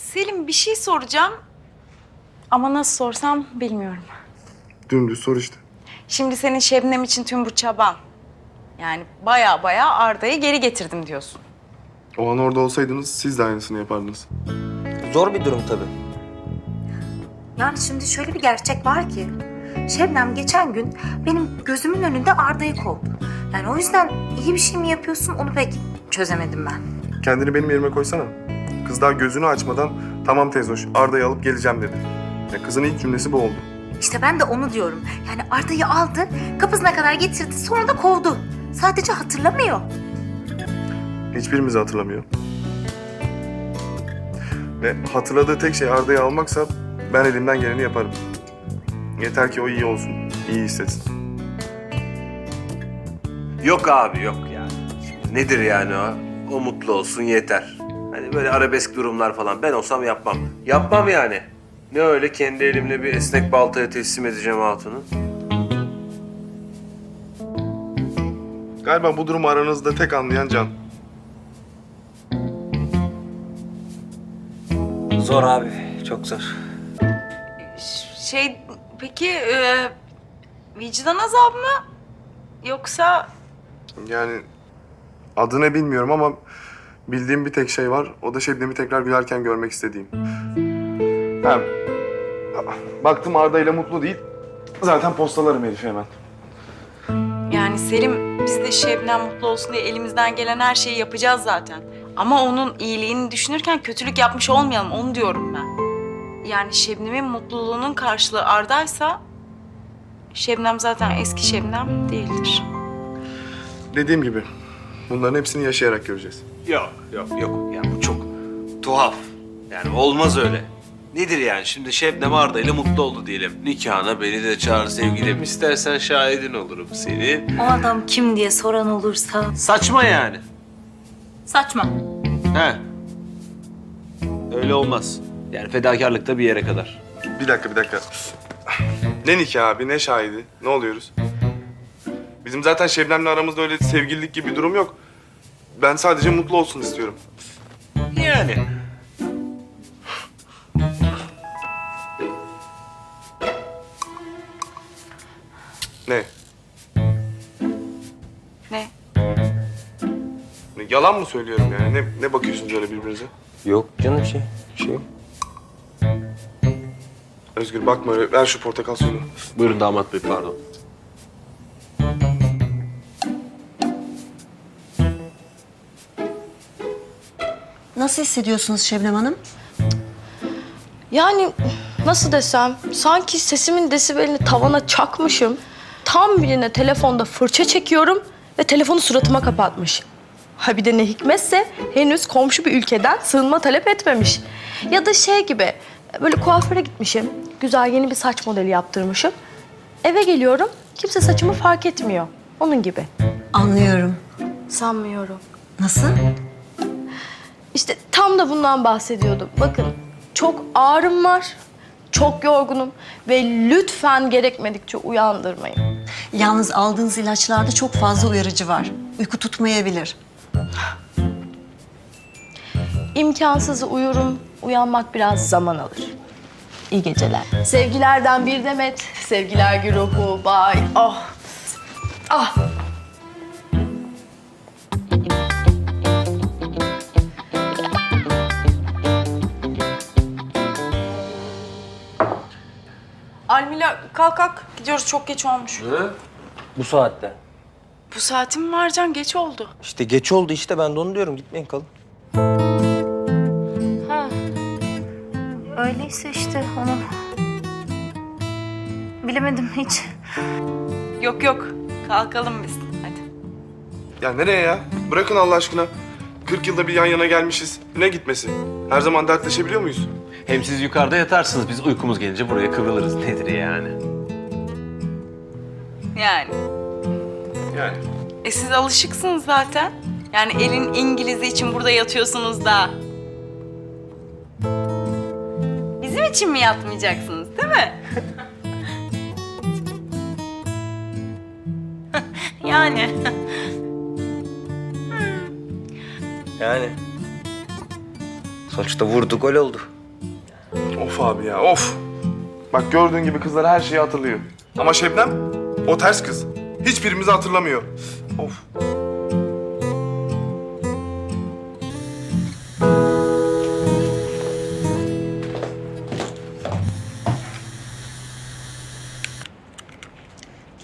Selim bir şey soracağım. Ama nasıl sorsam bilmiyorum. Dümdüz sor işte. Şimdi senin Şebnem için tüm bu çaban. Yani baya baya Arda'yı geri getirdim diyorsun. O an orada olsaydınız siz de aynısını yapardınız. Zor bir durum tabii. Yani şimdi şöyle bir gerçek var ki. Şebnem geçen gün benim gözümün önünde Arda'yı kovdu. Yani o yüzden iyi bir şey mi yapıyorsun onu pek çözemedim ben. Kendini benim yerime koysana. Kız daha gözünü açmadan tamam teyzoş Arda'yı alıp geleceğim dedi. Ya kızın ilk cümlesi bu oldu. İşte ben de onu diyorum. Yani Arda'yı aldı, kapısına kadar getirdi, sonra da kovdu. Sadece hatırlamıyor. Hiçbirimizi hatırlamıyor. Ve hatırladığı tek şey Arda'yı almaksa ben elimden geleni yaparım. Yeter ki o iyi olsun, iyi hissetsin. Yok abi yok yani. Nedir yani o? O mutlu olsun yeter. Hani böyle arabesk durumlar falan ben olsam yapmam. Yapmam yani. Ne öyle kendi elimle bir esnek baltaya teslim edeceğim hatunu. Galiba bu durumu aranızda tek anlayan Can. Zor abi, çok zor. Şey peki e, vicdan azabı mı? Yoksa Yani adını bilmiyorum ama bildiğim bir tek şey var. O da Şebnem'i tekrar gülerken görmek istediğim. Ha, baktım Arda ile mutlu değil. Zaten postalarım Elif'i hemen. yani Selim biz de Şebnem mutlu olsun diye elimizden gelen her şeyi yapacağız zaten. Ama onun iyiliğini düşünürken kötülük yapmış olmayalım onu diyorum ben. Yani Şebnem'in mutluluğunun karşılığı Arda'ysa Şebnem zaten eski Şebnem değildir. Dediğim gibi bunların hepsini yaşayarak göreceğiz. Yok yok yok. Ya bu çok tuhaf. Yani olmaz öyle. Nedir yani şimdi Şebnem Arda ile mutlu oldu diyelim. Nikahına beni de çağır sevgilim. İstersen şahidin olurum senin. O adam kim diye soran olursa... Saçma yani. Saçma. He. Öyle olmaz. Yani fedakarlık da bir yere kadar. Bir dakika bir dakika. Ne nikah abi ne şahidi ne oluyoruz? Bizim zaten Şebnem'le aramızda öyle sevgililik gibi bir durum yok. Ben sadece mutlu olsun istiyorum. Yani. Ne? Ne? Ne, Yalan mı söylüyorum yani? Ne, ne bakıyorsunuz öyle birbirinize? Yok canım şey, şey yok. Özgür bakma öyle. Ver şu portakal suyunu. Buyurun damat bey pardon. Nasıl hissediyorsunuz Şebnem Hanım? Yani nasıl desem sanki sesimin desibelini tavana çakmışım. Tam birine telefonda fırça çekiyorum ve telefonu suratıma kapatmış. Ha bir de ne hikmetse henüz komşu bir ülkeden sığınma talep etmemiş. Ya da şey gibi böyle kuaföre gitmişim. Güzel yeni bir saç modeli yaptırmışım. Eve geliyorum kimse saçımı fark etmiyor. Onun gibi. Anlıyorum. Sanmıyorum. Nasıl? İşte tam da bundan bahsediyordum. Bakın çok ağrım var, çok yorgunum ve lütfen gerekmedikçe uyandırmayın. Yalnız aldığınız ilaçlarda çok fazla uyarıcı var. Uyku tutmayabilir. İmkansızı uyurum, uyanmak biraz zaman alır. İyi geceler. Sevgilerden bir demet, sevgiler güruhu, bay. Ah, ah. Almila kalk kalk gidiyoruz çok geç olmuş. Bu saatte. Bu saatim var Can geç oldu. İşte geç oldu işte ben de onu diyorum. Gitmeyin kalın. Öyleyse işte onu... Bilemedim hiç. Yok yok kalkalım biz hadi. Ya nereye ya? Bırakın Allah aşkına. 40 yılda bir yan yana gelmişiz. Ne gitmesi? Her zaman dertleşebiliyor muyuz? Hem siz yukarıda yatarsınız biz uykumuz gelince buraya kıvrılırız. Nedir yani? Yani. Yani. E siz alışıksınız zaten. Yani elin İngiliz'i için burada yatıyorsunuz da. Bizim için mi yatmayacaksınız değil mi? yani. Yani. Sonuçta vurdu gol oldu. Abi ya of. Bak gördüğün gibi kızlar her şeyi hatırlıyor. Ama Şebnem o ters kız. Hiçbirimizi hatırlamıyor. Of.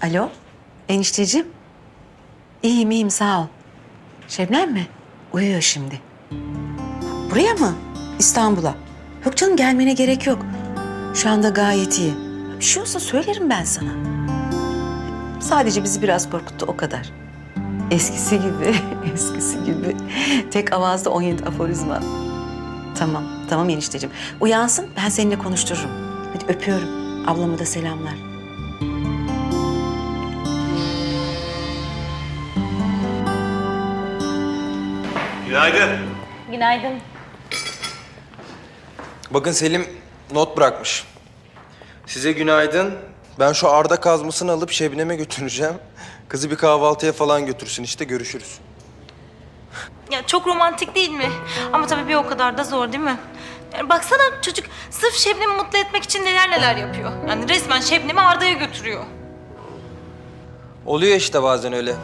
Alo, enişteciğim. İyiyim, iyiyim, sağ ol. Şebnem mi? Uyuyor şimdi. Buraya mı? İstanbul'a. Yok canım, gelmene gerek yok. Şu anda gayet iyi. Bir şey olsa söylerim ben sana. Sadece bizi biraz korkuttu, o kadar. Eskisi gibi, eskisi gibi. Tek avazda 17 aforizma. Tamam, tamam enişteciğim. Uyansın, ben seninle konuştururum. Hadi öpüyorum. Ablama da selamlar. Günaydın. Bakın Selim not bırakmış. Size günaydın. Ben şu Arda kazmasını alıp Şebnem'e götüreceğim. Kızı bir kahvaltıya falan götürsün işte görüşürüz. Ya çok romantik değil mi? Ama tabii bir o kadar da zor değil mi? Yani baksana çocuk sırf Şebnem'i mutlu etmek için neler neler yapıyor. Yani resmen Şebnem'i Arda'ya götürüyor. Oluyor işte bazen öyle.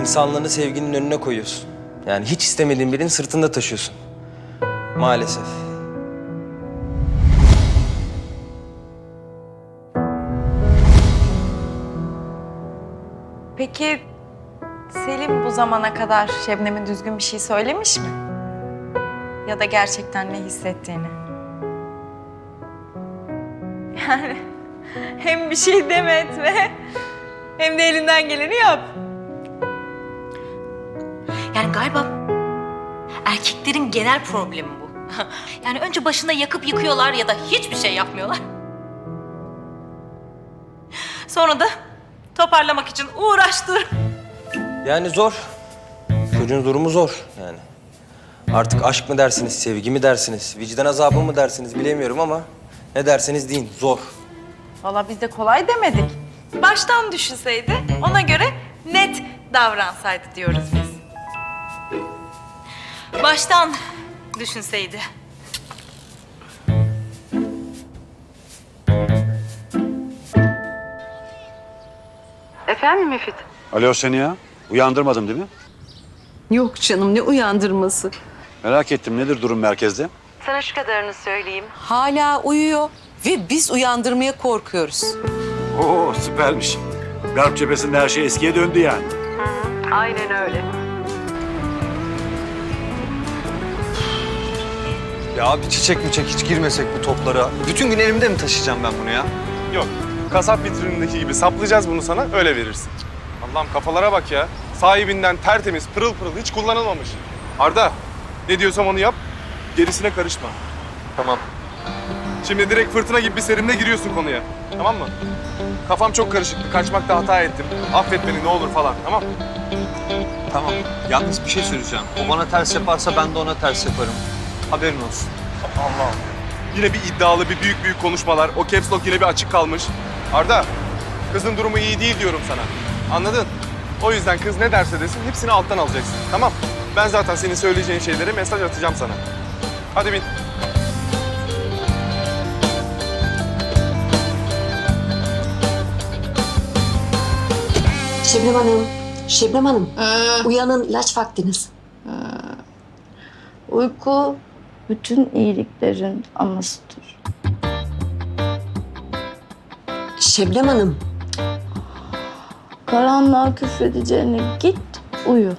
İnsanlığını sevginin önüne koyuyorsun. Yani hiç istemediğin birinin sırtında taşıyorsun. Maalesef. Peki Selim bu zamana kadar Şebnem'e düzgün bir şey söylemiş mi? Ya da gerçekten ne hissettiğini? Yani hem bir şey deme etme hem de elinden geleni yap. Yani galiba erkeklerin genel problemi bu. yani önce başında yakıp yıkıyorlar ya da hiçbir şey yapmıyorlar. Sonra da toparlamak için uğraştır. Yani zor. Çocuğun durumu zor yani. Artık aşk mı dersiniz, sevgi mi dersiniz, vicdan azabı mı dersiniz bilemiyorum ama ne derseniz deyin zor. Valla biz de kolay demedik. Baştan düşünseydi ona göre net davransaydı diyoruz biz. Baştan düşünseydi. Efendim Müfit? Alo seni ya. Uyandırmadım değil mi? Yok canım, ne uyandırması. Merak ettim nedir durum merkezde? Sana şu kadarını söyleyeyim. Hala uyuyor ve biz uyandırmaya korkuyoruz. Oo süpermiş. Garp cephesinde her şey eskiye döndü yani. Aynen öyle. Ya abi çiçek mi çek hiç girmesek bu toplara. Bütün gün elimde mi taşıyacağım ben bunu ya? Yok. Kasap vitrinindeki gibi saplayacağız bunu sana öyle verirsin. Allah'ım kafalara bak ya. Sahibinden tertemiz, pırıl pırıl hiç kullanılmamış. Arda ne diyorsam onu yap. Gerisine karışma. Tamam. Şimdi direkt fırtına gibi bir serimle giriyorsun konuya. Tamam mı? Kafam çok karışıktı. Kaçmakta hata ettim. Affet beni ne olur falan. Tamam Tamam. Yalnız bir şey söyleyeceğim. O bana ters yaparsa ben de ona ters yaparım. Haberin olsun. Allah'ım. Yine bir iddialı, bir büyük büyük konuşmalar. O caps lock yine bir açık kalmış. Arda, kızın durumu iyi değil diyorum sana. Anladın? O yüzden kız ne derse desin hepsini alttan alacaksın. Tamam? Ben zaten senin söyleyeceğin şeylere mesaj atacağım sana. Hadi bin. Şebnem Hanım, Şebnem Hanım. Uyanın ilaç vaktiniz. Uyku bütün iyiliklerin anasıdır. Şebnem Hanım. Karanlığa küfredeceğine git uyu.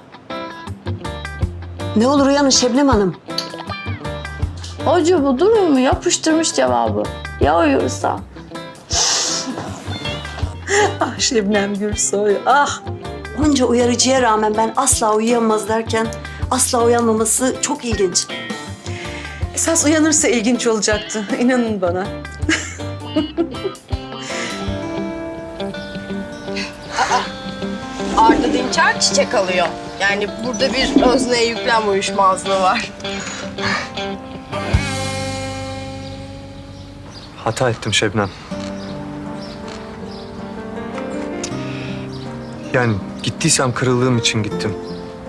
Ne olur uyanın Şebnem Hanım. Hoca bu durum mu? Yapıştırmış cevabı. Ya uyursa? Ah Şebnem Gürsoy, ah. Onca uyarıcıya rağmen ben asla uyuyamaz derken asla uyanmaması çok ilginç. Esas uyanırsa ilginç olacaktı, inanın bana. Arda Dinçer çiçek alıyor. Yani burada bir özneye yüklem uyuşmazlığı var. Hata ettim Şebnem. Yani gittiysem kırıldığım için gittim.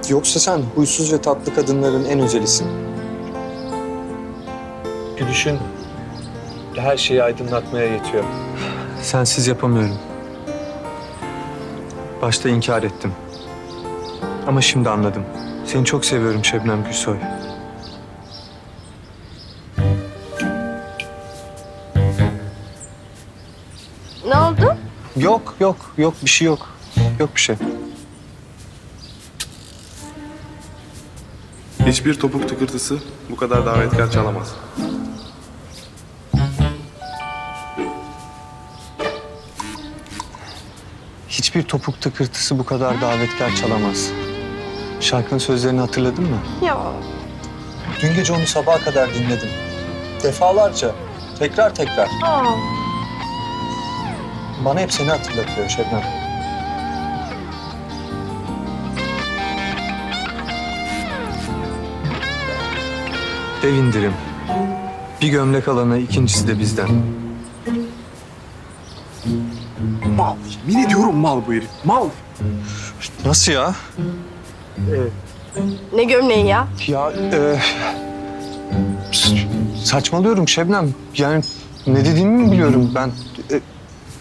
Yoksa sen huysuz ve tatlı kadınların en özelisin. gülüşün her şeyi aydınlatmaya yetiyor. Sensiz yapamıyorum. Başta inkar ettim. Ama şimdi anladım. Seni çok seviyorum Şebnem Gülsoy. Ne oldu? Yok, yok, yok bir şey yok. Yok bir şey. Hiçbir topuk tıkırtısı bu kadar davetkar çalamaz. Hiçbir topuk tıkırtısı bu kadar davetkar çalamaz. Şarkının sözlerini hatırladın mı? Ya Dün gece onu sabaha kadar dinledim. Defalarca, tekrar tekrar. aa. Bana hep seni hatırlatıyor Şebnem. Ev indirim. Bir gömlek alana ikincisi de bizden. Mal. Yemin ediyorum mal bu herif. Mal. Nasıl ya? Ne gömleği ya? Ya e, s- saçmalıyorum Şebnem. Yani ne dediğimi mi biliyorum ben. E,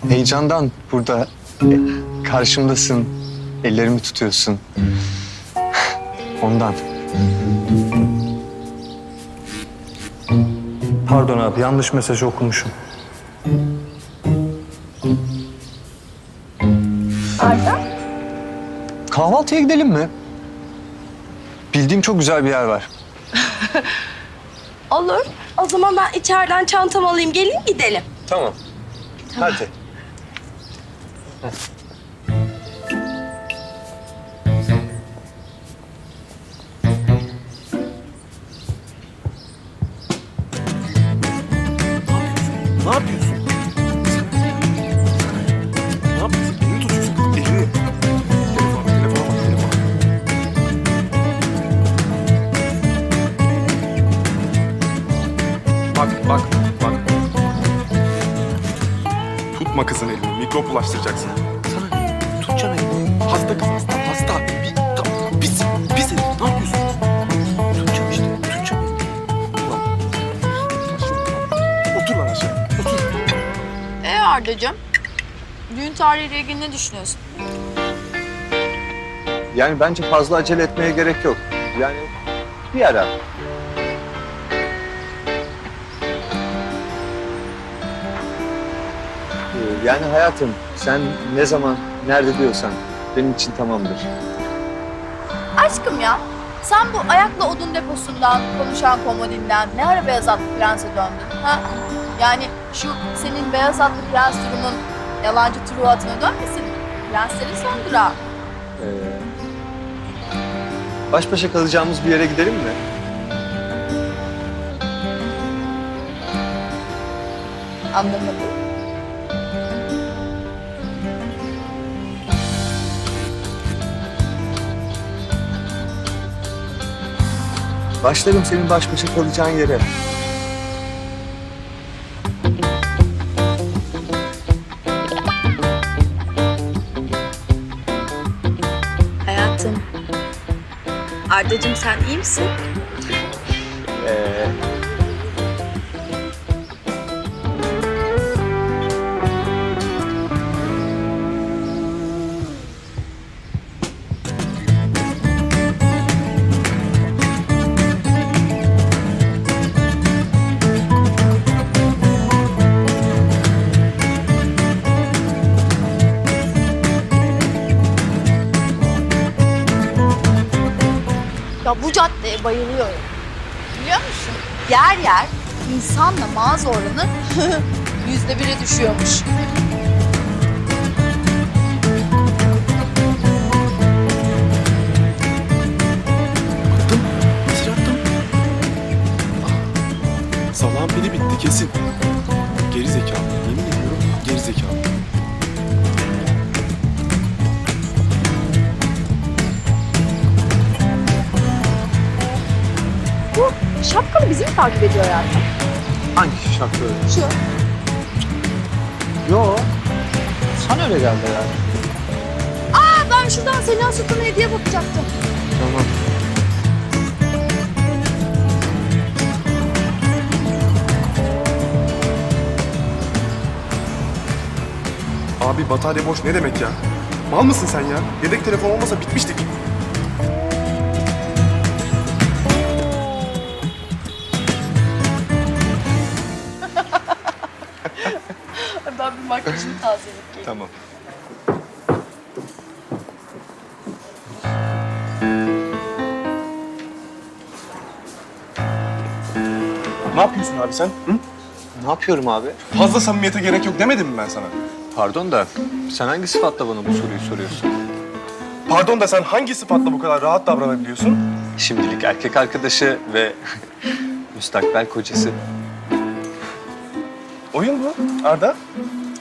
heyecandan burada e, karşımdasın. Ellerimi tutuyorsun. Ondan. Pardon abi yanlış mesaj okumuşum. Arda? Kahvaltıya gidelim mi? Bildiğim çok güzel bir yer var. Olur. O zaman ben içeriden çantamı alayım geleyim gidelim. Tamam. Hadi. Ne bulaştıracaksın. Sana ne? Tutacağım elini. Hasta kız, hasta, hasta. Bir, ta, pis, pis herif. Ne yapıyorsun? Tutacağım işte, tutacağım elini. Ulan. Otur lan aşağı. Otur. E Arda'cığım, düğün tarihiyle ilgili ne düşünüyorsun? Yani bence fazla acele etmeye gerek yok. Yani bir ara. Yani hayatım sen ne zaman nerede diyorsan benim için tamamdır. Aşkım ya, sen bu ayakla odun deposundan, konuşan komodinden ne ara beyaz atlı prense döndün? Ha? Yani şu senin beyaz atlı prens durumun yalancı Truvat'ına dönmesin. Prenslerin son durağı. Ee, baş başa kalacağımız bir yere gidelim mi? Anlamadım. Başlarım senin baş başa kalacağın yere. Hayatım. Arda'cığım sen iyi misin? Bayılıyorum. Biliyor musun? Yer yer insanla mağaza oranı yüzde bire düşüyormuş. takip ediyor hayatım. Hangi şarkı? Şu. Yo. Sana öyle geldi yani. Aa ben şuradan Sena Sultan'a hediye bakacaktım. Tamam. Abi batarya boş ne demek ya? Mal mısın sen ya? Yedek telefon olmasa bitmiştik. Tamam. Ne yapıyorsun abi sen? Hı? Ne yapıyorum abi? Fazla samimiyete gerek yok demedim mi ben sana? Pardon da sen hangi sıfatla bana bu soruyu soruyorsun? Pardon da sen hangi sıfatla bu kadar rahat davranabiliyorsun? Şimdilik erkek arkadaşı ve müstakbel kocası. Oyun bu Arda.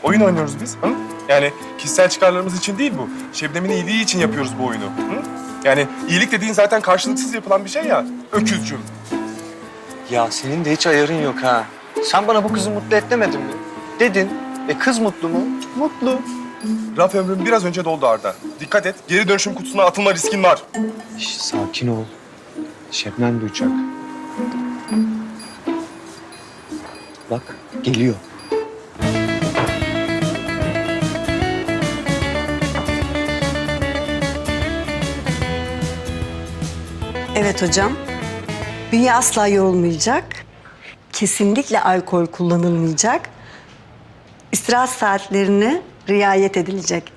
Oyun oynuyoruz biz. Hı? Yani kişisel çıkarlarımız için değil bu. Şebnem'in iyiliği için yapıyoruz bu oyunu. Hı? Yani iyilik dediğin zaten karşılıksız yapılan bir şey ya. Öküzcüm. Ya senin de hiç ayarın yok ha. Sen bana bu kızı mutlu et demedin mi? Dedin. E kız mutlu mu? Mutlu. Raf ömrüm biraz önce doldu Arda. Dikkat et, geri dönüşüm kutusuna atılma riskin var. Şş, sakin ol. Şebnem duyacak. Bak geliyor. Evet hocam. Bünye asla yorulmayacak. Kesinlikle alkol kullanılmayacak. İstirahat saatlerine riayet edilecek.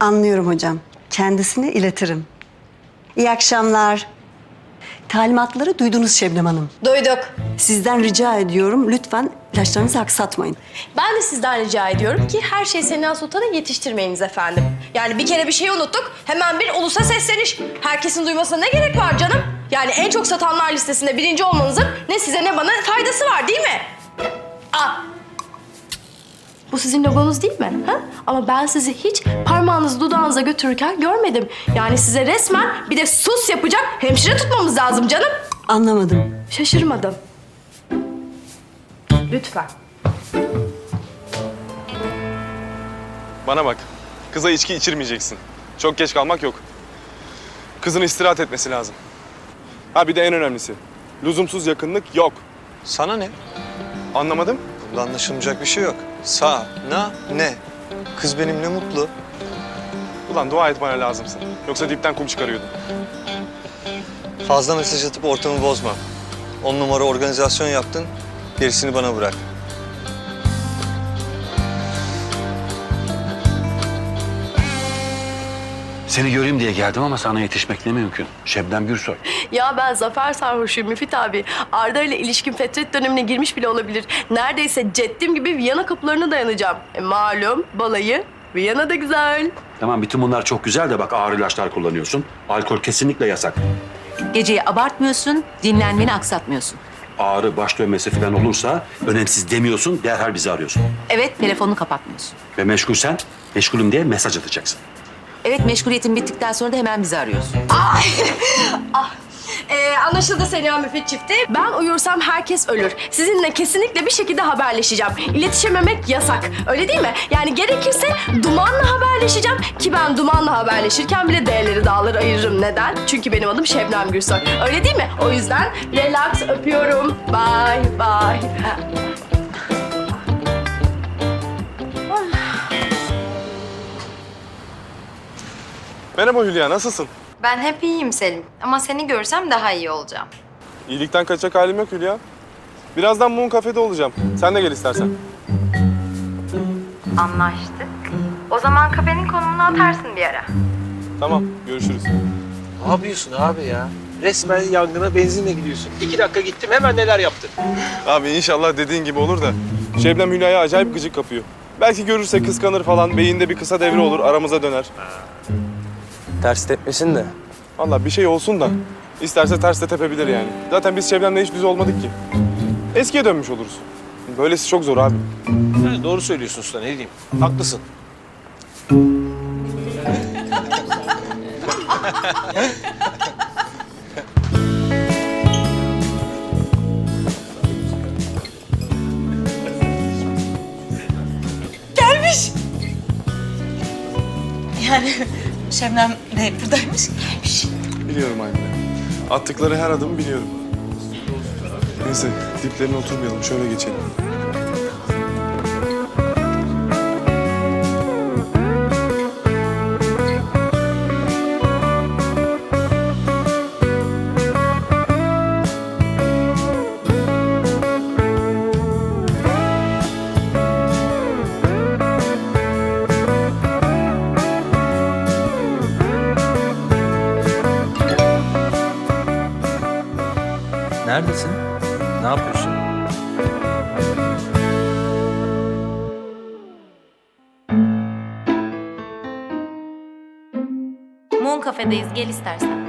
Anlıyorum hocam. Kendisine iletirim. İyi akşamlar. Talimatları duydunuz Şebnem Hanım. Duyduk. Sizden rica ediyorum lütfen ilaçlarınızı aksatmayın. Ben de sizden rica ediyorum ki her şey Sena Sultan'a yetiştirmeyiniz efendim. Yani bir kere bir şey unuttuk, hemen bir ulusa sesleniş. Herkesin duymasına ne gerek var canım? Yani en çok satanlar listesinde birinci olmanızın ne size ne bana faydası var değil mi? Bu sizin logonuz değil mi? Ha? Ama ben sizi hiç parmağınızı dudağınıza götürürken görmedim. Yani size resmen bir de sus yapacak hemşire tutmamız lazım canım. Anlamadım. Şaşırmadım. Lütfen. Bana bak, kıza içki içirmeyeceksin. Çok geç kalmak yok. Kızın istirahat etmesi lazım. Ha bir de en önemlisi, lüzumsuz yakınlık yok. Sana ne? Anlamadım. Bunda anlaşılmayacak bir şey yok. Sa, na, ne? Kız benimle mutlu. Ulan dua et bana lazımsın. Yoksa dipten kum çıkarıyordum. Fazla mesaj atıp ortamı bozma. On numara organizasyon yaptın, gerisini bana bırak. Seni göreyim diye geldim ama sana yetişmek ne mümkün. Şebnem Gürsoy. Ya ben zafer sarhoşuyum Müfit abi. Arda ile ilişkin fetret dönemine girmiş bile olabilir. Neredeyse ceddim gibi Viyana kapılarına dayanacağım. E, malum balayı Viyana da güzel. Tamam bütün bunlar çok güzel de bak ağır ilaçlar kullanıyorsun. Alkol kesinlikle yasak. Geceyi abartmıyorsun, dinlenmeni aksatmıyorsun. Ağrı, baş dönmesi falan olursa önemsiz demiyorsun, derhal bizi arıyorsun. Evet, telefonunu kapatmıyorsun. Ve meşgulsen, meşgulüm diye mesaj atacaksın. Evet, meşguliyetin bittikten sonra da hemen bizi arıyorsun. Ee, anlaşıldı Sena Müfit çifti. Ben uyursam herkes ölür. Sizinle kesinlikle bir şekilde haberleşeceğim. İletişememek yasak. Öyle değil mi? Yani gerekirse dumanla haberleşeceğim. Ki ben dumanla haberleşirken bile değerleri dağları ayırırım. Neden? Çünkü benim adım Şebnem Gürsoy. Öyle değil mi? O yüzden relax öpüyorum. Bye bye. Merhaba Hülya, nasılsın? Ben hep iyiyim Selim. Ama seni görsem daha iyi olacağım. İyilikten kaçacak halim yok Hülya. Birazdan Moon Cafe'de olacağım. Sen de gel istersen. Anlaştık. O zaman kafenin konumunu atarsın bir ara. Tamam, görüşürüz. Ne yapıyorsun abi ya? Resmen yangına benzinle gidiyorsun. İki dakika gittim hemen neler yaptın. Abi inşallah dediğin gibi olur da Şebnem Hülya'ya acayip gıcık kapıyor. Belki görürse kıskanır falan, beyinde bir kısa devre olur, aramıza döner. Ters tepmesin de. Vallahi bir şey olsun da isterse ters de tepebilir yani. Zaten biz Şebnem'le hiç düz olmadık ki. Eskiye dönmüş oluruz. Böylesi çok zor abi. Ha, doğru söylüyorsun usta ne diyeyim. Haklısın. Yani Şebnem de buradaymış. Gelmiş. Biliyorum anne. Attıkları her adımı biliyorum. Neyse diplerine oturmayalım. Şöyle geçelim. Kafedeyiz gel istersen.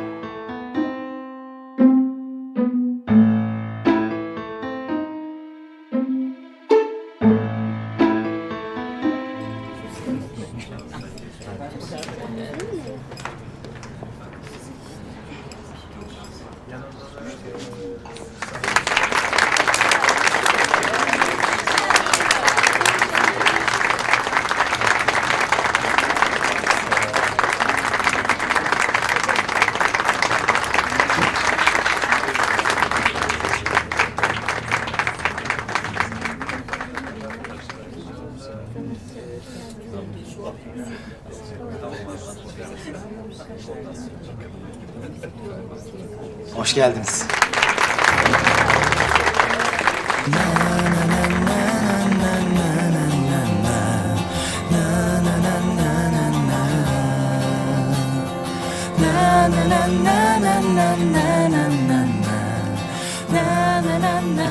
Geldiniz.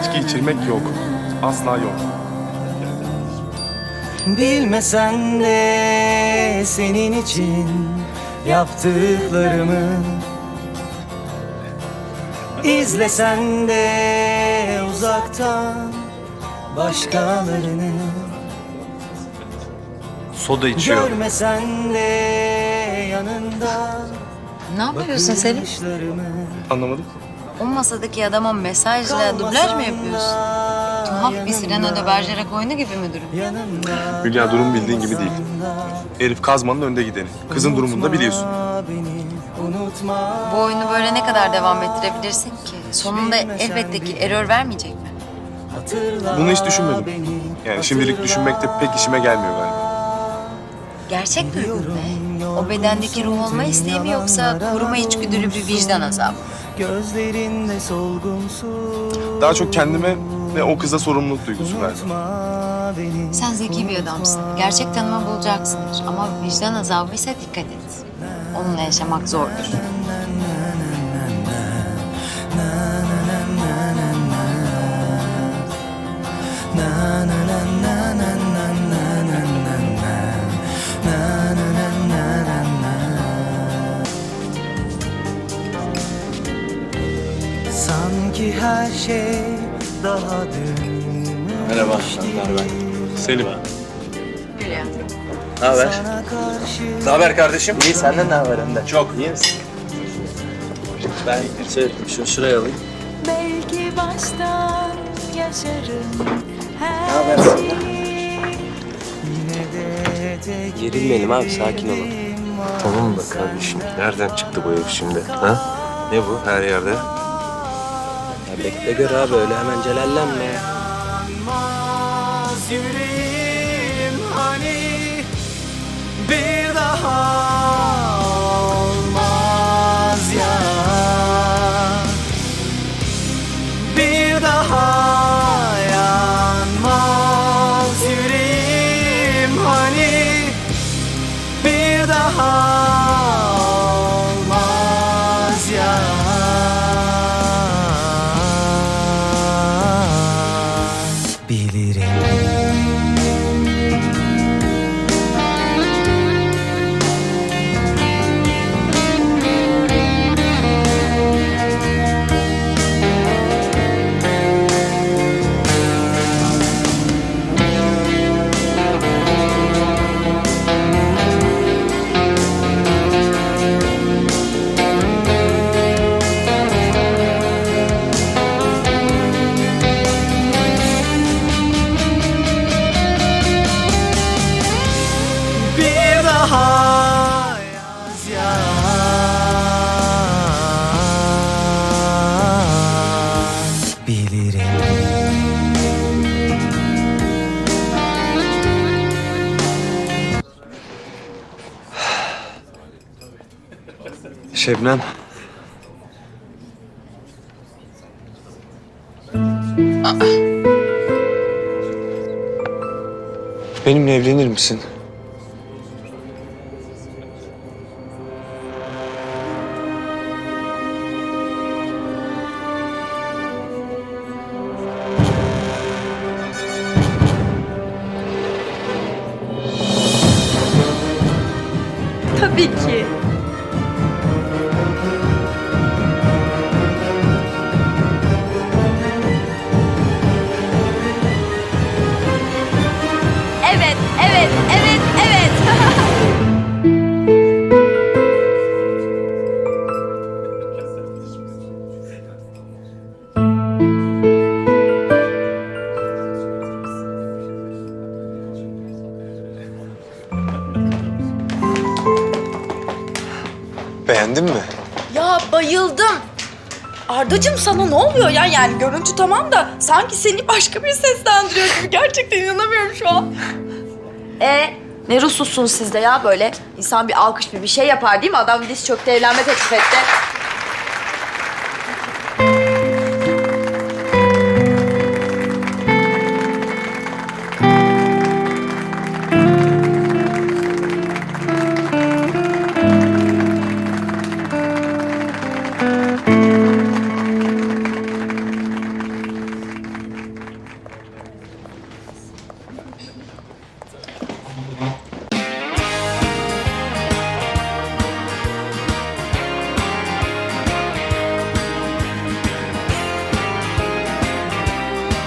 İçki içirmek yok. Asla yok. Bilmesen de senin için yaptıklarımı İzlesen de uzaktan başkalarını Soda içiyor. Görmesen de yanında Ne yapıyorsun Selim? bakışlarımı Anlamadım. O masadaki adama mesajla dublaj mı yapıyorsun? Tuhaf bir Cyrano de Bergerac oyunu gibi mi durum? Yanımda Hülya durum bildiğin gibi değil. Herif kazmanın önde gideni. Kızın durumunu da biliyorsun. beni Bu oyunu böyle ne kadar devam ettirebilirsin ki? Sonunda elbette ki error vermeyecek mi? Bunu hiç düşünmedim. Yani şimdilik düşünmek de pek işime gelmiyor galiba. Gerçek duygu ne? O bedendeki ruh olma isteği mi yoksa koruma içgüdülü bir vicdan azabı? Gözlerinde solgunsun Daha çok kendime ve o kıza sorumluluk duygusu verdim. Sen zeki bir adamsın. Gerçek tanıma bulacaksındır. Ama vicdan azabı ise dikkat et. Onunla yaşamak zordur. Sanki her şey daha dün Merhaba, ben. Selim. Ne haber? Ne haber kardeşim? İyi senden ne haber Önder? Çok. İyi misin? Ben şey, şunu şuraya alayım. Belki baştan yaşarım Ne haber senden? Gerilmeyelim abi sakin olalım. Tamam da kardeşim. Nereden çıktı bu ev şimdi? Ha? Ne bu her yerde? Ya bekle gör abi öyle hemen celallenme. Şebnem. Benimle evlenir misin? Ya bayıldım. Ardacığım sana ne oluyor ya? Yani görüntü tamam da sanki seni başka bir seslendiriyor gibi. Gerçekten inanamıyorum şu an. E ne ruhsuzsunuz siz de ya böyle. İnsan bir alkış bir bir şey yapar değil mi? Adam diz çöktü evlenme teklif etti.